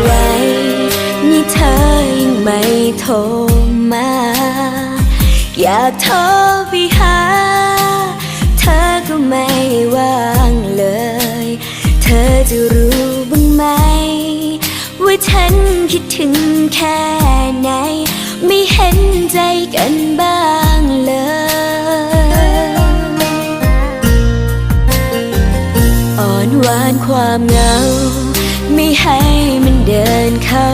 ไว้นี่เธอยังไม่โทรมา อยากโทรไปหา เธอก็ไม่ว่างเลย เธอจะรู้บ้างไหม ว่าฉันคิดถึงแค่ไหน ไม่เห็นใจกันบ้างเลยอ่อนหวานความเหงา ไม่ให้มันเดินเข้า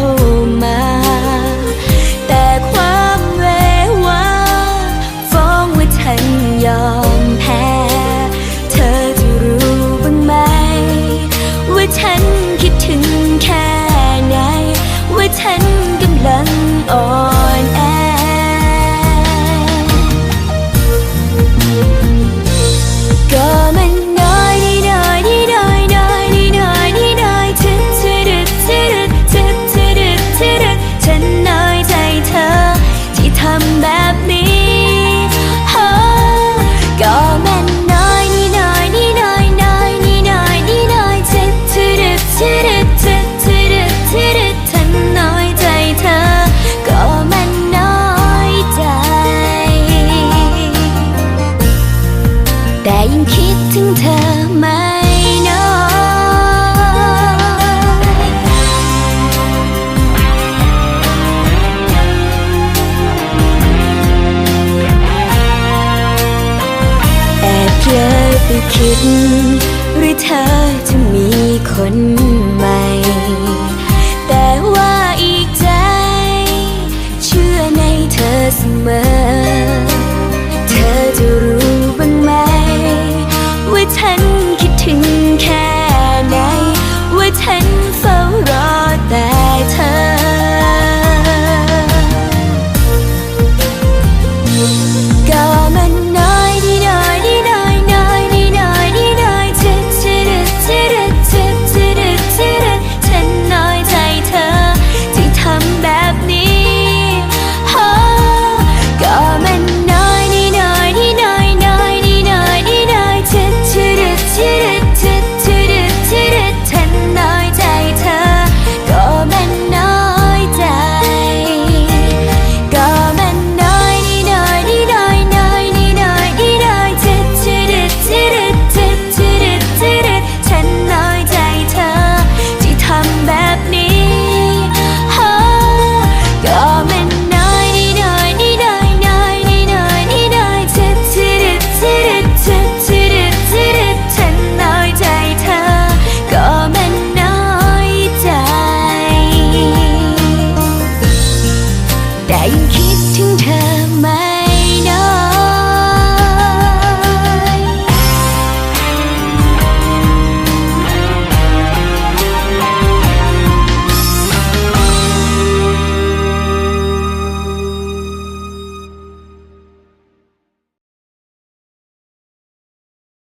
คิดหรือเธอจะมีคน คิดถึงเธอมา